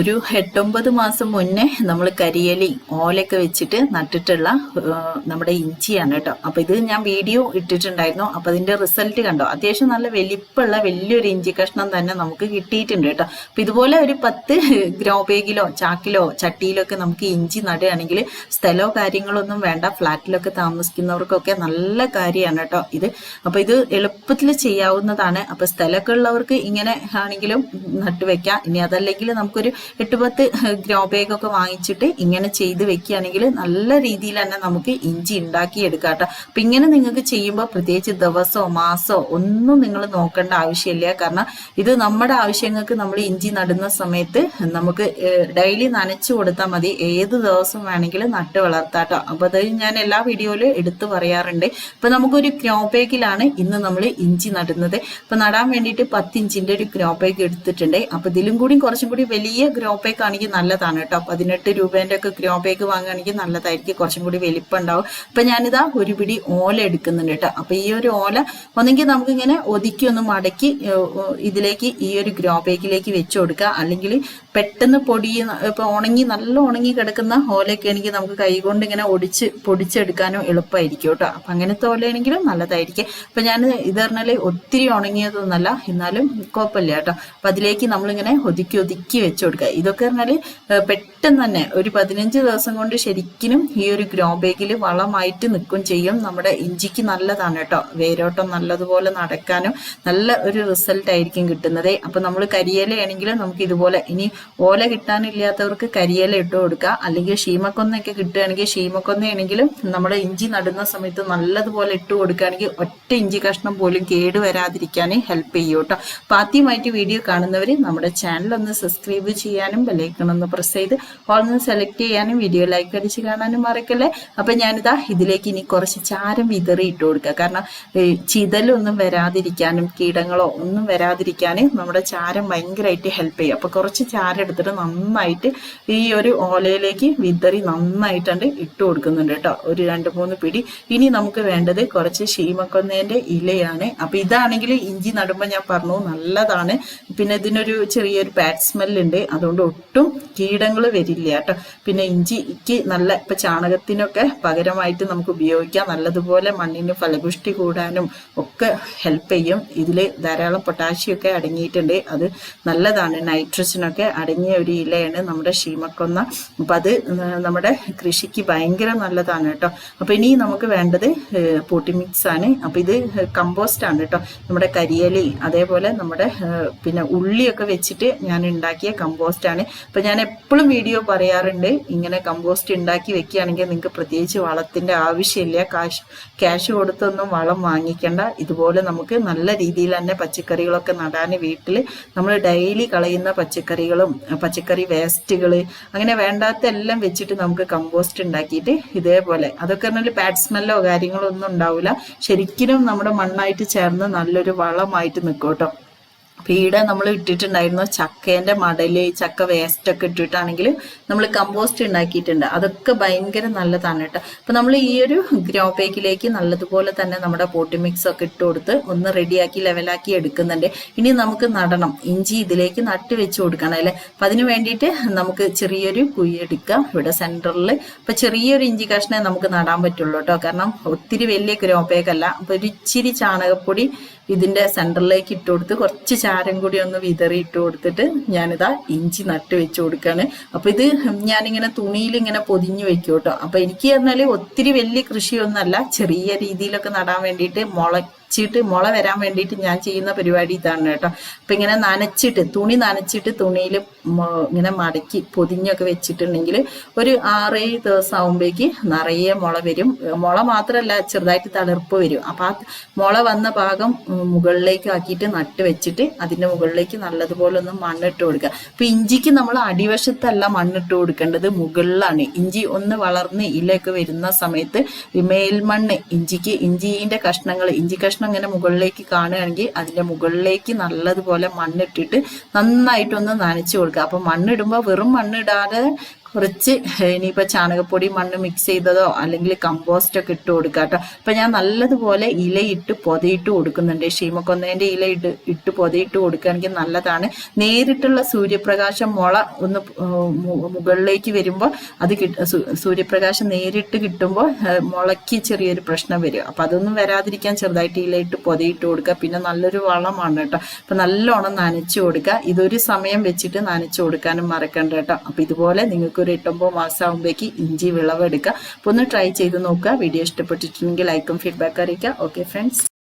ഒരു എട്ടൊമ്പത് മാസം മുന്നേ നമ്മൾ കരിയലി ഓലൊക്കെ വെച്ചിട്ട് നട്ടിട്ടുള്ള നമ്മുടെ ഇഞ്ചിയാണ് കേട്ടോ. അപ്പൊ ഇത് ഞാൻ വീഡിയോ ഇട്ടിട്ടുണ്ടായിരുന്നു. അപ്പൊ അതിന്റെ റിസൾട്ട് കണ്ടോ? അത്യാവശ്യം നല്ല വലിപ്പമുള്ള വലിയൊരു ഇഞ്ചി കഷ്ണം തന്നെ നമുക്ക് കിട്ടിയിട്ടുണ്ട് കേട്ടോ. അപ്പൊ ഇതുപോലെ ഒരു പത്ത് ഗ്രോ ബാഗിലോ ചാക്കിലോ ചട്ടിയിലോ ഒക്കെ നമുക്ക് ഇഞ്ചി നടുകയാണെങ്കിൽ സ്ഥലമോ കാര്യങ്ങളോ ഒന്നും വേണ്ട. ഫ്ലാറ്റിലൊക്കെ താമസിക്കുന്നവർക്കൊക്കെ നല്ല കാര്യമാണ് കേട്ടോ ഇത്. അപ്പൊ ഇത് എളുപ്പത്തിൽ ചെയ്യാവുന്നതാണ്. അപ്പൊ സ്ഥലമൊക്കെ ഉള്ളവർക്ക് ഇങ്ങനെ ആണെങ്കിലും നട്ടുവെക്കാം. ഇനി അതല്ലെങ്കിൽ നമുക്കൊരു എട്ട് പത്ത് ഗ്രോ ഒക്കെ വാങ്ങിച്ചിട്ട് ഇങ്ങനെ ചെയ്ത് വെക്കുകയാണെങ്കിൽ നല്ല രീതിയിൽ തന്നെ നമുക്ക് ഇഞ്ചി ഉണ്ടാക്കി എടുക്കാം കേട്ടോ. അപ്പൊ ഇങ്ങനെ നിങ്ങൾക്ക് ചെയ്യുമ്പോൾ പ്രത്യേകിച്ച് ദിവസമോ മാസമോ ഒന്നും നിങ്ങൾ നോക്കേണ്ട ആവശ്യമില്ല. കാരണം ഇത് നമ്മുടെ ആവശ്യങ്ങൾക്ക് നമ്മൾ ഇഞ്ചി നടുന്ന സമയത്ത് നമുക്ക് ഡെയിലി നനച്ചു കൊടുത്താൽ മതി. ഏത് ദിവസം വേണമെങ്കിലും നട്ട് വളർത്താട്ടോ അപ്പൊ അത് ഞാൻ എല്ലാ വീഡിയോയിലും എടുത്തു പറയാറുണ്ട്. ഇപ്പൊ നമുക്കൊരു ഗ്രോ ബാഗിലാണ് ഇന്ന് നമ്മൾ ഇഞ്ചി നടുന്നത്. ഇപ്പം നടാൻ വേണ്ടിയിട്ട് പത്ത് ഇഞ്ചിന്റെ ഒരു ഗ്രോ ബാഗ് എടുത്തിട്ടുണ്ട്. അപ്പൊ ഇതിലും കൂടി കുറച്ചും കൂടി വലിയ ഗ്രോ പേക്ക് ആണെങ്കിൽ നല്ലതാണ് കേട്ടോ. പതിനെട്ട് രൂപേന്റെ ഒക്കെ ഗ്രോ പേക്ക് വാങ്ങുകയാണെങ്കിൽ നല്ലതായിരിക്കും. കുറച്ചും കൂടി വലിപ്പം ഉണ്ടാവും അപ്പൊ ഞാനിതാ ഒരു പിടി ഓല എടുക്കുന്നുണ്ട് കേട്ടോ. അപ്പൊ ഈ ഒരു ഓല ഒന്നെങ്കിൽ നമുക്കിങ്ങനെ ഒതുക്കി ഒന്ന് മടക്കി ഇതിലേക്ക് ഈ ഒരു ഗ്രോ പേക്കിലേക്ക് വെച്ചു കൊടുക്കുക. അല്ലെങ്കിൽ പെട്ടെന്ന് പൊടി ഇപ്പൊ ഉണങ്ങി നല്ല ഉണങ്ങി കിടക്കുന്ന ഓലയൊക്കെ ആണെങ്കിൽ നമുക്ക് കൈകൊണ്ട് ഇങ്ങനെ ഒടിച്ച് പൊടിച്ചെടുക്കാനും എളുപ്പമായിരിക്കും കേട്ടോ. അപ്പൊ അങ്ങനത്തെ ഓലയാണെങ്കിലും നല്ലതായിരിക്കും. അപ്പൊ ഞാൻ ഇത് പറഞ്ഞാൽ ഒത്തിരി ഉണങ്ങിയതൊന്നല്ല എന്നാലും കുഴപ്പമില്ല കേട്ടോ. അപ്പൊ അതിലേക്ക് നമ്മളിങ്ങനെ ഒതുക്കി ഒതുക്കി വെച്ചു കൊടുക്കുക. ഇതൊക്കെ പറഞ്ഞാൽ പെട്ടെന്ന് തന്നെ ഒരു പതിനഞ്ച് ദിവസം കൊണ്ട് ശരിക്കും ഈ ഒരു ഗ്രോ ബാഗിൽ വളമായിട്ട് നിൽക്കും ചെയ്യും. നമ്മുടെ ഇഞ്ചിക്ക് നല്ലതാണ് കേട്ടോ. വേരോട്ടം നല്ലതുപോലെ നടക്കാനും നല്ല ഒരു റിസൾട്ട് ആയിരിക്കും കിട്ടുന്നത്. അപ്പൊ നമ്മൾ കരിയിലയാണെങ്കിലും നമുക്ക് ഇതുപോലെ ഇനി ഓല കിട്ടാനില്ലാത്തവർക്ക് കരിയില ഇട്ട് കൊടുക്കുക. അല്ലെങ്കിൽ ഷീമക്കൊന്നൊക്കെ കിട്ടുകയാണെങ്കിൽ ഷീമക്കൊന്നയാണെങ്കിലും നമ്മുടെ ഇഞ്ചി നടുന്ന സമയത്ത് നല്ലതുപോലെ ഇട്ട് കൊടുക്കുകയാണെങ്കിൽ ഒറ്റ ഇഞ്ചി കഷ്ണം പോലും കേട് വരാതിരിക്കാനേ ഹെൽപ്പ് ചെയ്യും കേട്ടോ. അപ്പൊ ആദ്യമായിട്ട് വീഡിയോ കാണുന്നവർ നമ്മുടെ ചാനൽ ഒന്ന് സബ്സ്ക്രൈബ് ചെയ്യാനും ഒന്ന് പ്രസ് ചെയ്ത് ഓൾ നിന്ന് സെലക്ട് ചെയ്യാനും വീഡിയോ ലൈക്ക് അടിച്ച് കാണാനും മറക്കല്ലേ? അപ്പം ഞാനിതാ ഇതിലേക്ക് ഇനി കുറച്ച് ചാരം വിതറി ഇട്ട് കൊടുക്കുക. കാരണം ചിതലൊന്നും വരാതിരിക്കാനും കീടങ്ങളോ ഒന്നും വരാതിരിക്കാനും നമ്മുടെ ചാരം ഭയങ്കരമായിട്ട് ഹെൽപ്പ് ചെയ്യും. അപ്പോൾ കുറച്ച് ചാരം എടുത്തിട്ട് നന്നായിട്ട് ഈ ഒരു ഓലയിലേക്ക് വിതറി നന്നായിട്ടുണ്ട് ഇട്ട് കൊടുക്കുന്നുണ്ട് കേട്ടോ. ഒരു രണ്ട് മൂന്ന് പിടി. ഇനി നമുക്ക് വേണ്ടത് കുറച്ച് ക്ഷീമക്കൊന്നേന്റെ ഇലയാണ്. അപ്പം ഇതാണെങ്കിൽ ഇഞ്ചി നടുമ്പോൾ ഞാൻ പറഞ്ഞു നല്ലതാണ്. പിന്നെ ഇതിനൊരു ചെറിയൊരു പാറ്റ് സ്മെല്ലുണ്ട് അതുകൊണ്ട് ഒട്ടും കീടങ്ങൾ വരില്ല കേട്ടോ. പിന്നെ ഇഞ്ചിക്ക് നല്ല ഇപ്പം ചാണകത്തിനൊക്കെ പകരമായിട്ട് നമുക്ക് ഉപയോഗിക്കാം. നല്ലതുപോലെ മണ്ണിന് ഫലപുഷ്ടി കൂടാനും ഒക്കെ ഹെൽപ്പ് ചെയ്യും. ഇതിൽ ധാരാളം പൊട്ടാഷ്യമൊക്കെ അടങ്ങിയിട്ടുണ്ട്. അത് നല്ലതാണ്. നൈട്രജനൊക്കെ അടങ്ങിയ ഒരു ഇലയാണ് നമ്മുടെ ഷീമക്കൊന്ന അപ്പം അത് നമ്മുടെ കൃഷിക്ക് ഭയങ്കര നല്ലതാണ് കേട്ടോ. അപ്പം ഇനി നമുക്ക് വേണ്ടത് പോട്ടി മിക്സ് ആണ് അപ്പം ഇത് കമ്പോസ്റ്റ് ആണ് കേട്ടോ. നമ്മുടെ കരിയലി അതേപോലെ നമ്മുടെ ഏഹ്, പിന്നെ ഉള്ളിയൊക്കെ വെച്ചിട്ട് ഞാൻ ഉണ്ടാക്കിയ കമ്പോസ്റ്റ് ആണ് അപ്പൊ ഞാൻ എപ്പോഴും വീഡിയോ പറയാറുണ്ട് ഇങ്ങനെ കമ്പോസ്റ്റ് ഉണ്ടാക്കി വെക്കുകയാണെങ്കിൽ നിങ്ങൾക്ക് പ്രത്യേകിച്ച് വളത്തിന്റെ ആവശ്യമില്ല. കാശ് ക്യാഷ് കൊടുത്തൊന്നും വളം വാങ്ങിക്കേണ്ട. ഇതുപോലെ നമുക്ക് നല്ല രീതിയിൽ തന്നെ പച്ചക്കറികളൊക്കെ നടാൻ വീട്ടിൽ നമ്മൾ ഡെയിലി കളയുന്ന പച്ചക്കറികളും പച്ചക്കറി വേസ്റ്റുകൾ അങ്ങനെ വേണ്ടാത്ത എല്ലാം വെച്ചിട്ട് നമുക്ക് കമ്പോസ്റ്റ് ഉണ്ടാക്കിയിട്ട് ഇതേപോലെ. അതൊക്കെ പറഞ്ഞാൽ പാഡ് സ്മെല്ലോ കാര്യങ്ങളോ ഒന്നും ഉണ്ടാവില്ല. ശരിക്കും നമ്മുടെ മണ്ണായിട്ട് ചേർന്ന് നല്ലൊരു വളമായിട്ട് നിൽക്കും കേട്ടോ. പീട നമ്മൾ ഇട്ടിട്ടുണ്ടായിരുന്നു. ചക്കേന്റെ മടൽ ചക്ക വേസ്റ്റ് ഒക്കെ ഇട്ടിട്ടാണെങ്കിൽ നമ്മൾ കമ്പോസ്റ്റ് ഉണ്ടാക്കിയിട്ടുണ്ട് അതൊക്കെ ഭയങ്കര നല്ലതാണ് കേട്ടോ. അപ്പൊ നമ്മൾ ഈ ഒരു ഗ്രോ പേക്കിലേക്ക് നല്ലതുപോലെ തന്നെ നമ്മുടെ പോട്ടി മിക്സ് ഒക്കെ ഇട്ട് കൊടുത്ത് ഒന്ന് റെഡിയാക്കി ലെവലാക്കി എടുക്കുന്നുണ്ട്. ഇനി നമുക്ക് നടണം. ഇഞ്ചി ഇതിലേക്ക് നട്ട് വെച്ച് കൊടുക്കണം അല്ലെ? അപ്പൊ അതിന് വേണ്ടിയിട്ട് നമുക്ക് ചെറിയൊരു കുഴി എടുക്കാം. ഇവിടെ സെന്ററിൽ അപ്പൊ ചെറിയൊരു ഇഞ്ചി കഷ്ണേ നമുക്ക് നടാൻ പറ്റുള്ളൂ കേട്ടോ. കാരണം ഒത്തിരി വലിയ ഗ്രോ പേക്കല്ല. അപ്പൊ ഒരു ഇച്ചിരി ചാണകപ്പൊടി ഇതിന്റെ സെന്ററിലേക്ക് ഇട്ട് കൊടുത്ത് കുറച്ച് ചാരം കൂടി ഒന്ന് വിതറി ഇട്ട് കൊടുത്തിട്ട് ഞാനിതാ ഇഞ്ചി നട്ട് വെച്ച് കൊടുക്കുകയാണ് അപ്പൊ ഇത് ഞാനിങ്ങനെ തുണിയിൽ ഇങ്ങനെ പൊതിഞ്ഞു വെക്കും കേട്ടോ. അപ്പൊ എനിക്ക് പറഞ്ഞാൽ ഒത്തിരി വലിയ കൃഷിയൊന്നല്ല ചെറിയ രീതിയിലൊക്കെ നടാൻ വേണ്ടിയിട്ട് മുളച്ചിട്ട് മുള വരാൻ വേണ്ടിയിട്ട് ഞാൻ ചെയ്യുന്ന പരിപാടി ഇതാണ് കേട്ടോ. അപ്പൊ ഇങ്ങനെ നനച്ചിട്ട് തുണി നനച്ചിട്ട് തുണിയിൽ ഇങ്ങനെ മടക്കി പൊതിഞ്ഞൊക്കെ വെച്ചിട്ടുണ്ടെങ്കിൽ ഒരു ആറേഴ് ദിവസം ആകുമ്പോഴേക്ക് നിറയെ മുള വരും. മുള മാത്രമല്ല ചെറുതായിട്ട് തളിർപ്പ് വരും. അപ്പൊ ആ മുള വന്ന ഭാഗം മുകളിലേക്ക് ആക്കിയിട്ട് നട്ട് വെച്ചിട്ട് അതിന്റെ മുകളിലേക്ക് നല്ലതുപോലെ ഒന്ന് മണ്ണിട്ട് കൊടുക്കുക. അപ്പൊ ഇഞ്ചിക്ക് നമ്മൾ അടിവശത്തല്ല മണ്ണിട്ട് കൊടുക്കേണ്ടത് മുകളിലാണ്. ഇഞ്ചി ഒന്ന് വളർന്ന് ഇലയൊക്കെ വരുന്ന സമയത്ത് മേൽമണ്ണ് ഇഞ്ചിക്ക് ഇഞ്ചിന്റെ കഷ്ണങ്ങൾ ഇഞ്ചി കഷ്ണം ഇങ്ങനെ മുകളിലേക്ക് കാണുകയാണെങ്കിൽ അതിന്റെ മുകളിലേക്ക് നല്ലതുപോലെ മണ്ണിട്ടിട്ട് നന്നായിട്ടൊന്ന് നനച്ചു കൊടുക്കുക. അപ്പം മണ്ണിടുമ്പോൾ വെറും മണ്ണിടാതെ കുറച്ച് ഇനിയിപ്പോൾ ചാണകപ്പൊടി മണ്ണ് മിക്സ് ചെയ്തതോ അല്ലെങ്കിൽ കമ്പോസ്റ്റ് ഒക്കെ ഇട്ട് കൊടുക്കുക കേട്ടോ അപ്പം ഞാൻ നല്ലതുപോലെ ഇലയിട്ട് പൊതയിട്ട് കൊടുക്കുന്നുണ്ട്. ഷീമക്കൊന്നേന്റെ ഇല ഇട്ട് ഇട്ട് പൊതയിട്ട് കൊടുക്കുകയാണെങ്കിൽ നല്ലതാണ്. നേരിട്ടുള്ള സൂര്യപ്രകാശം മുള ഒന്ന് മുകളിലേക്ക് വരുമ്പോൾ അത് സൂര്യപ്രകാശം നേരിട്ട് കിട്ടുമ്പോൾ മുളയ്ക്ക് ചെറിയൊരു പ്രശ്നം വരും. അപ്പം അതൊന്നും വരാതിരിക്കാൻ ചെറുതായിട്ട് ഇലയിട്ട് പൊതയിട്ട് കൊടുക്കുക പിന്നെ നല്ലൊരു വളമാണ് കേട്ടോ അപ്പം നല്ലോണം നനച്ചു കൊടുക്കുക ഇതൊരു സമയം വെച്ചിട്ട് നനച്ചു കൊടുക്കാനും മറക്കണ്ട കേട്ടോ അപ്പം ഇതുപോലെ നിങ്ങൾക്ക് ഒരു എട്ടൊമ്പത് മാസമാകുമ്പോഴേക്ക് ഇഞ്ചി വിളവെടുക്കുക. അപ്പോൾ ഒന്ന് ട്രൈ ചെയ്ത് നോക്കുക. വീഡിയോ ഇഷ്ടപ്പെട്ടിട്ടുണ്ടെങ്കിൽ ലൈക്കും ഫീഡ്ബാക്ക് അറിയിക്കുക. Okay friends